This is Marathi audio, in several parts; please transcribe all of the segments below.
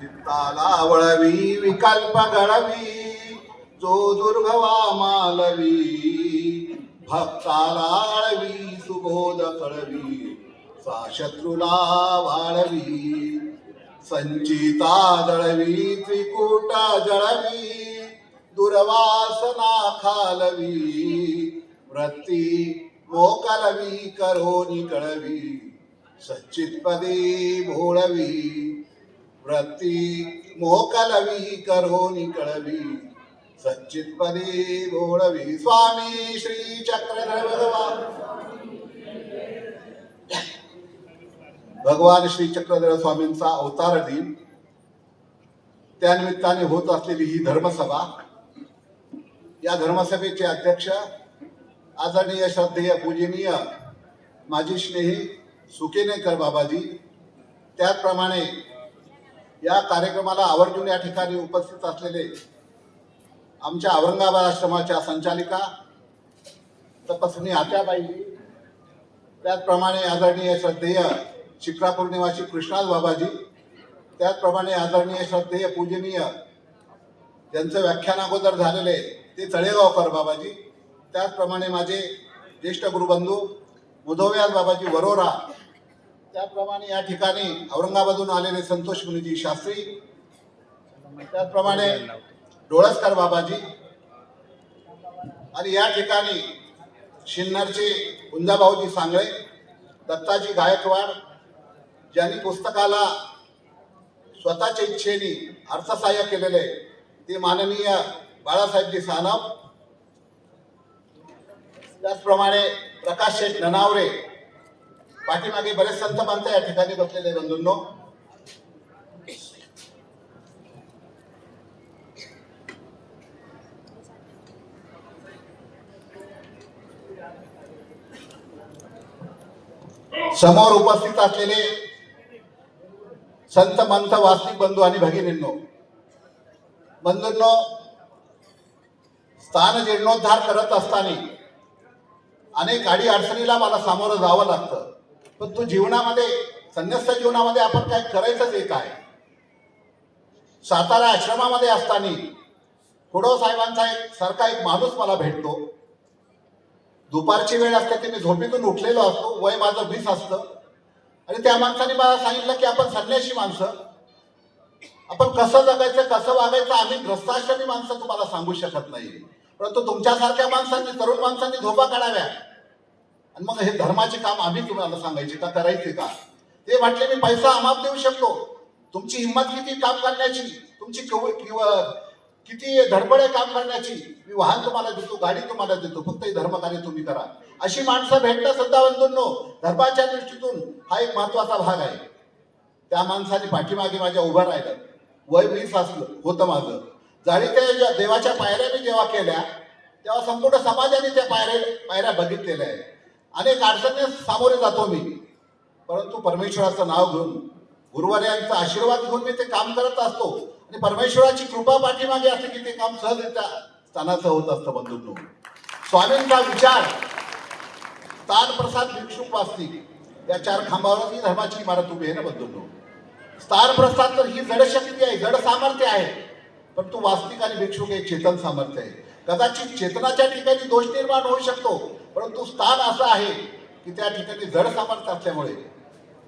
चित्ताला वळवी विकल्प घडवी जो दुर्गवा मालवी भक्ताला आळवी सुबोध कळवी सा शत्रूला वाळवी संचिता दळवी त्रिकूट जळवी दुर्वासना खालवी वृत्ती मोकलवी करोनी कळवी सच्चितपदी भोळवी वृत्ती मोकलवी करोनी कळवी सच्चितपदी भोळवी स्वामी श्री चक्रधर भगवान। भगवान श्री चक्रधर स्वामींचा अवतार दिन त्यानिमित्ताने होत असलेली ही धर्मसभा या धर्मसभेचे अध्यक्ष आदरणीय श्रद्धेय पूजनीय माझी स्नेही सुकेनेकर बाबाजी त्याचप्रमाणे या कार्यक्रमाला आवर्जून या ठिकाणी उपस्थित असलेले आमच्या औरंगाबाद आश्रमाच्या संचालिका तपस्विनी आत्याबाई त्याचप्रमाणे आदरणीय श्रद्धेय शिक्रापूर निवासी कृष्णाज बाबाजी त्याचप्रमाणे आदरणीय श्रद्धेय पूजनीय ज्यांचं व्याख्यान अगोदर झालेले ते तळेगावकर बाबाजी त्याचप्रमाणे माझे ज्येष्ठ गुरुबंधू मुधोव्याल बाबाजी वरोरा त्याप्रमाणे या ठिकाणी औरंगाबादहून आलेले संतोष मुनीजी शास्त्री त्याचप्रमाणे डोळसकर बाबाजी आणि या ठिकाणी शिन्नरचे गुंजाभाऊजी सांगळे दत्ताजी गायकवाड ज्यांनी पुस्तकाला स्वतःच्या इच्छेने अर्थसहाय्य केलेले ते माननीय बाळासाहेबजी सानप त्याचप्रमाणे प्रकाश शेठ ननावरे पाठीमागे बरेच संत पंत या ठिकाणी बसलेले बंधूंनो. समोर उपस्थित असलेले संत मंत वास्तविक बंधू आणि भगिनींनो बंधूंनो स्थान जीर्णोद्धार करत असताना अनेक अडी अडचणीला मला सामोरं जावं लागतं. पण तू जीवनामध्ये संन्यस्त जीवनामध्ये आपण काय करायचंच एक आहे सातारा आश्रमामध्ये असताना खुडो साहेबांचा एक सारखा एक माणूस मला भेटतो. दुपारची वेळ असते की मी झोपेतून उठलेलो असतो वय माझं वीस असतं. आणि त्या माणसाने मला सांगितलं की आपण संन्याशी माणसं. आपण कसं जगायचं कसं वागायचं आम्ही ग्रस्ताश्रमी माणसं तुम्हाला सांगू शकत नाही. परंतु तुमच्यासारख्या माणसांनी तरुण माणसांनी झोपा काढाव्या. आणि मग हे धर्माचे काम आम्ही तुम्हाला सांगायचे का करायचे का? ते म्हटले मी पैसा अमाप देऊ शकतो तुमची हिंमत किती काम करण्याची? तुमची किव- किंवा किती धडपड आहे काम करण्याची? मी वाहन तुम्हाला देतो गाडी तुम्हाला देतो फक्त हे धर्मकार्य तुम्ही करा. अशी माणसं भेटणं सुद्धा धर्माच्या दृष्टीतून हा एक महत्त्वाचा भाग आहे. त्या माणसाने पाठीमागे माझ्या उभं राहिलं. वय वीस असलं होतं माझं. जाळी त्या ज्या देवाच्या पायऱ्या मी जेव्हा केल्या तेव्हा संपूर्ण समाजाने त्या पायऱ्या पायऱ्या बघितलेल्या आहेत. अनेक अडचणी सामोरे जातो मी. परंतु परमेश्वराचं नाव घेऊन गुरुवार्यांचा आशीर्वाद घेऊन मी ते काम करत असतो. आणि परमेश्वराची कृपा पाठीमागे असते की ते काम सहजरित्या स्थानाचं होत असतं बंधूंनो. स्वामींचा विचार स्थान प्रसाद भिक्षुक वास्तिक या चार खांबावर ही धर्माची इमारत उभी आहे ना बंधूंनो. स्थान प्रसाद तर ही जड शक्ती आहे जड सामर्थ्य आहे. परंतु वास्तविक आणि भिक्षुक हे चेतन सामर्थ्य आहे. कदाचित चेतनाच्या ठिकाणी दोष निर्माण होऊ शकतो. परंतु स्थान असं आहे की त्या ठिकाणी जड सामर्थ्य असल्यामुळे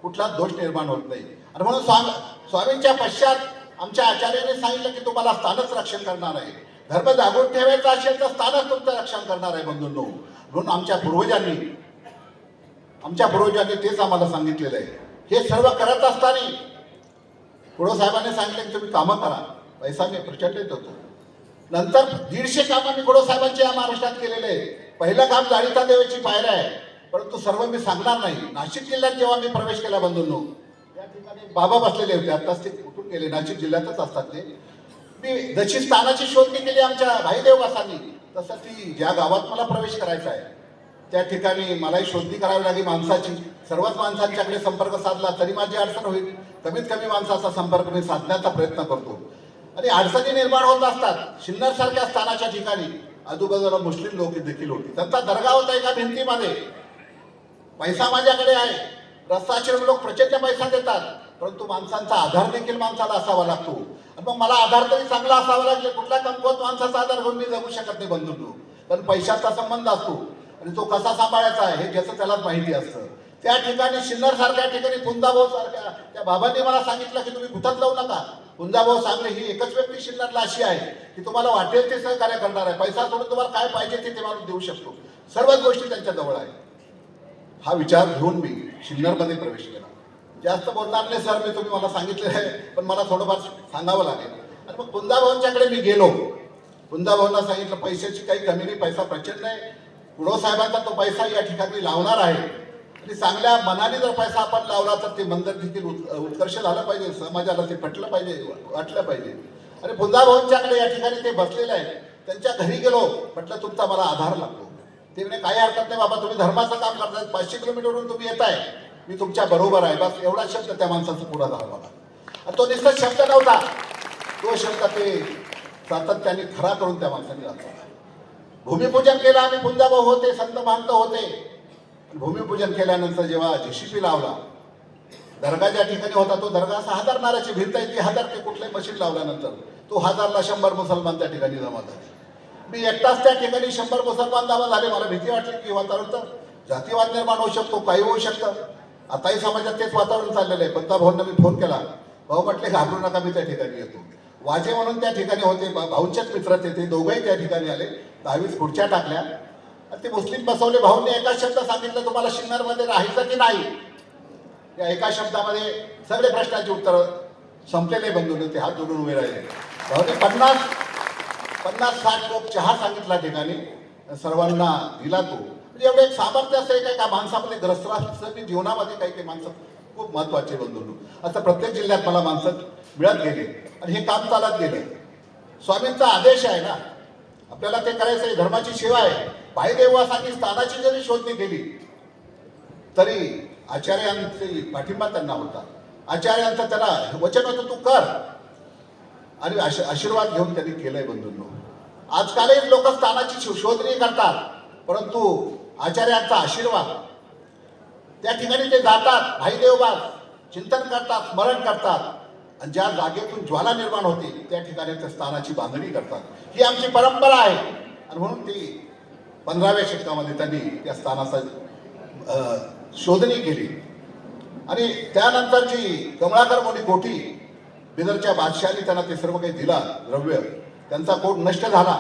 कुठला दोष निर्माण होत नाही. आणि म्हणून स्वामी स्वामींच्या पश्चात आमच्या आचार्याने सांगितलं की तुम्हाला स्थानच रक्षण करणार आहे. धर्म जागून ठेवायचा असेल तर स्थानच तुमचं रक्षण करणार आहे बंधूंनो. म्हणून आमच्या पूर्वजांनी आमच्या पूर्वजांनी तेच आम्हाला सांगितलेलं आहे. हे सर्व करत असताना पुढं साहेबांनी सांगितलं की तुम्ही कामं करा. पैसा मी प्रचंड येत होतो. नंतर दीडशे कामं मी साहेबांचे या महाराष्ट्रात केलेले आहे. पहिलं काम जाळीता देवाची पायऱ्या आहे. परंतु सर्व मी सांगणार नाही. नाशिक जिल्ह्यात जेव्हा मी प्रवेश केला बंधूंनो या ठिकाणी बाबा बसलेले होते. आत्ताच ते कुठून गेले? नाशिक जिल्ह्यातच असतात ते. मी जशी स्थानाची शोधणी केली आमच्या भाईदेववासांनी तसं ती ज्या गावात मला प्रवेश करायचा आहे त्या ठिकाणी मलाही शोधणी करावी लागली माणसाची. सर्वच माणसांच्याकडे संपर्क साधला तरी माझी अडचण होईल. कमीत कमी माणसाचा संपर्क मी साधण्याचा प्रयत्न करतो. आणि अडचणी निर्माण होत असतात. शिन्नर सारख्या स्थानाच्या ठिकाणी. आजूबाजूला मुस्लिम लोक देखील होती. त्यांचा दर्गा होता एका भिंतीमध्ये. पैसा माझ्याकडे आहे. रस्ताचे लोक प्रचंड पैसा देतात. परंतु माणसांचा आधार देखील माणसाला असावा लागतो. आणि मग मला आधार तरी चांगला असावा लागेल. कुठल्या कमकुवत माणसाचा आधार घेऊन मी जगू शकत नाही बंधू कारण पैशाचा संबंध असतो. आणि तो कसा सांभाळायचा आहे हे ज्याचं त्यालाच माहिती असतं. त्या ठिकाणी शिल्लर सारख्या ठिकाणी पुंजाभाऊ सारख्या त्या बाबांनी मला सांगितलं की तुम्ही भूतात जाऊ नका. पुंजाभाऊ सांगले ही एकच व्यक्ती शिल्लरला अशी आहे की तुम्हाला वाटेल ते सहकार्य करणार आहे. पैसा सोडून तुम्हाला काय पाहिजे ते ते माणूस देऊ शकतो. सर्वच गोष्टी त्यांच्याजवळ आहे हा विचार घेऊन मी शिन्नरमध्ये प्रवेश केला. जास्त बोलणार नाही सर मी तुम्ही मला सांगितलेलं आहे पण मला थोडंफार सांगावं लागेल. आणि मग कुंदाभाऊंच्याकडे मी गेलो. कुंदाभाऊंना सांगितलं पैशाची काही कमी नाही पैसा प्रचंड आहे. पुढो साहेबांचा तो पैसा या ठिकाणी लावणार आहे. की चांगल्या मनाने जर पैसा आपण लावला तर ते मंदिर देखील उत्- उत्कर्ष झालं पाहिजे समाजाला ते पटलं पाहिजे वाटलं पाहिजे. आणि कुंदाभाऊंच्याकडे या ठिकाणी ते बसलेले आहेत. त्यांच्या घरी गेलो म्हटलं तुमचा मला आधार लागतो. ते म्हणे काही हरकत नाही बाबा तुम्ही धर्माचं काम करताय पाचशे किलोमीटरवरून तुम्ही येताय. मी तुमच्या बरोबर आहे. बस एवढा शब्द त्या माणसाचा पुरा झाला मला. आणि तो निश्चित शब्द नव्हता. तो शब्द ते सातत्याने खरा करून त्या माणसाने दाखवला. भूमिपूजन केलं आम्ही पुंजाभाऊ होते संत महंत होते. भूमिपूजन केल्यानंतर जेव्हा जेसीपी लावला दर्गा ज्या ठिकाणी होता तो दर्गा असा हजार नाराची भिंत आहे ती हजार ते कुठल्याही मशीन लावल्यानंतर तो हजारला शंभर मुसलमान त्या ठिकाणी जमा झाले. मी एकटाच त्या ठिकाणी शंभर मुसलमान जमा झाले मला भीती वाटली की वातावरण तर जातीवाद निर्माण होऊ शकतो काही होऊ शकतं. आताही समाजात तेच वातावरण चाललेलं आहे. पंता भाऊंना मी फोन केला. भाऊ म्हटले घाबरू नका मी त्या ठिकाणी येतो. वाजे म्हणून त्या ठिकाणी होते भा- मित्र ते ते दोघंही त्या ठिकाणी आले. दहावीस खुर्च्या टाकल्या. आणि ते मुस्लिम बसवले भाऊंनी एका शब्द सांगितलं तुम्हाला शिन्नरमध्ये राहायचं की नाही? या एका शब्दामध्ये सगळे प्रश्नाची उत्तरं संपलेले बंधून ते हात जोडून उभे राहिले. भाऊने पन्नास पन्नास साठ लोक चहा सांगितला ठिकाणी. सर्वांना दिला तो. म्हणजे एवढं एक सामर्थ्य असं आहे काय का माणसामध्ये ग्रस्त जीवनामध्ये काही काही माणसं खूप महत्त्वाचे बंधून. असं प्रत्येक जिल्ह्यात मला माणसं मिळत गेले. आणि हे काम चालत गेले. स्वामींचा आदेश आहे ना. आपल्याला ते करायचं आहे धर्माची सेवा आहे. पायदेवासाठी स्थानाची जरी शोधणी केली तरी आचार्यांची पाठिंबा त्यांना होता. आचार्यांचं त्याला वचन होतं तू कर. आणि आश- आशीर्वाद घेऊन त्यांनी केलंय बंधूंनो. आजकालही लोक स्थानाची शो- शोधणी करतात परंतु आचार्यांचा आशीर्वाद. त्या ठिकाणी ते जातात भाईदेवबास चिंतन करतात स्मरण करतात. आणि ज्या जागेतून ज्वाला निर्माण होते त्या ठिकाणी त्या स्थानाची बांधणी करतात. ही आमची परंपरा आहे. आणि म्हणून ती पंधराव्या शतकामध्ये त्यांनी त्या स्थानाचा शोधणी केली. आणि त्यानंतरची कमळाकर मोठी कोठी बिदरच्या बादशाहनी त्यांना ते सर्व काही दिला द्रव्य. त्यांचा कोट नष्ट झाला.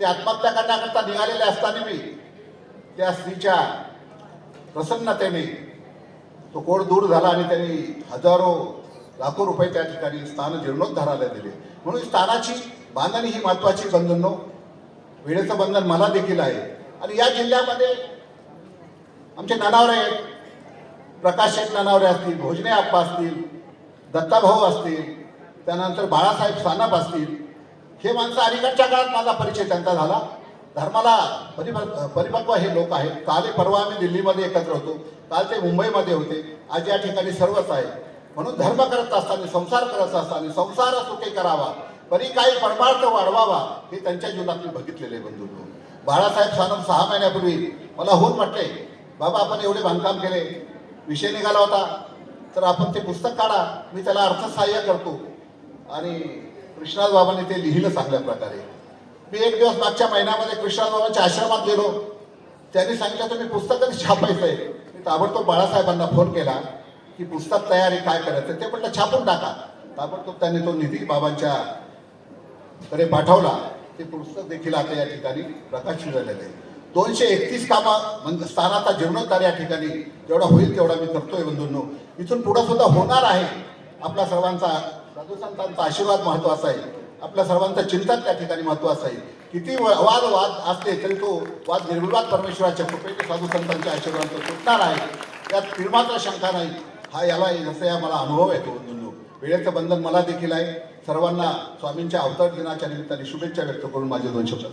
ते आत्महत्या करण्याकरता निघालेले असताना मी त्या स्त्रीच्या प्रसन्नतेने तो कोड दूर झाला आणि त्यांनी हजारो लाखो रुपये त्या ठिकाणी स्थान जीर्णोद्धाराला दिले. म्हणून स्थानाची बांधणी ही महत्वाची बंधनो हो. वेळेचं बंधन मला देखील आहे. आणि या जिल्ह्यामध्ये आमचे नानावरे आहेत. प्रकाश शेठ नानावरे असतील भोजने आप्पा असतील दत्ताभाऊ असतील त्यानंतर बाळासाहेब सानप असतील. हे माणसं अलीकडच्या काळात माझा परिचय त्यांचा झाला. धर्माला परिपक्व परिपक्व हे लोक आहेत. काल परवा आम्ही दिल्लीमध्ये एकत्र होतो. काल ते मुंबईमध्ये होते. आज या ठिकाणी सर्वच आहे. म्हणून धर्म करत असताना संसार करत असताना संसार सुखे करावा. परी काही परमार्थ वाढवावा हे त्यांच्या जीवनात मी बघितलेले बंधू बाळासाहेब सानप सहा महिन्यापूर्वी मला होऊन म्हटले बाबा आपण एवढे बांधकाम केले विषय निघाला होता तर आपण ते पुस्तक काढा मी त्याला अर्थसहाय्य करतो. आणि कृष्णाज बाबांनी ते लिहिलं चांगल्या प्रकारे. मी एक दिवस मागच्या महिन्यामध्ये कृष्णाज बाबांच्या आश्रमात गेलो. त्यांनी सांगितलं तुम्ही पुस्तक कधी छापायचं आहे मी ताबडतोब बाळासाहेबांना फोन केला की पुस्तक तयारी काय करायचं? ते म्हटलं छापून टाका. ताबडतोब त्यांनी तो निधी बाबांच्या कडे पाठवला. ते पुस्तक देखील आता या ठिकाणी प्रकाशित झालेलं आहे दोनशे एकतीस कामा म्हणजे स्थानाचा जीर्णोद्धार या ठिकाणी जेवढा होईल तेवढा मी करतोय बंधूंनो. इथून पुढं सुद्धा होणार आहे. आपला सर्वांचा साधू संतांचा आशीर्वाद महत्त्वाचा आहे. आपल्या सर्वांचा चिंतन त्या ठिकाणी महत्वाचं आहे. किती व- वाद वाद असले तरी तो वाद निर्विवाद परमेश्वराच्या कृपेने साधू संतांच्या आशीर्वाद सुटणार आहे. त्यात निर्मात्र शंका नाही. हा याला जसं या मला अनुभव येतो बंधूंनो. वेळेचं बंधन मला देखील आहे. सर्वांना स्वामींच्या अवतार दिनाच्या निमित्ताने शुभेच्छा व्यक्त करून माझे दोन शब्द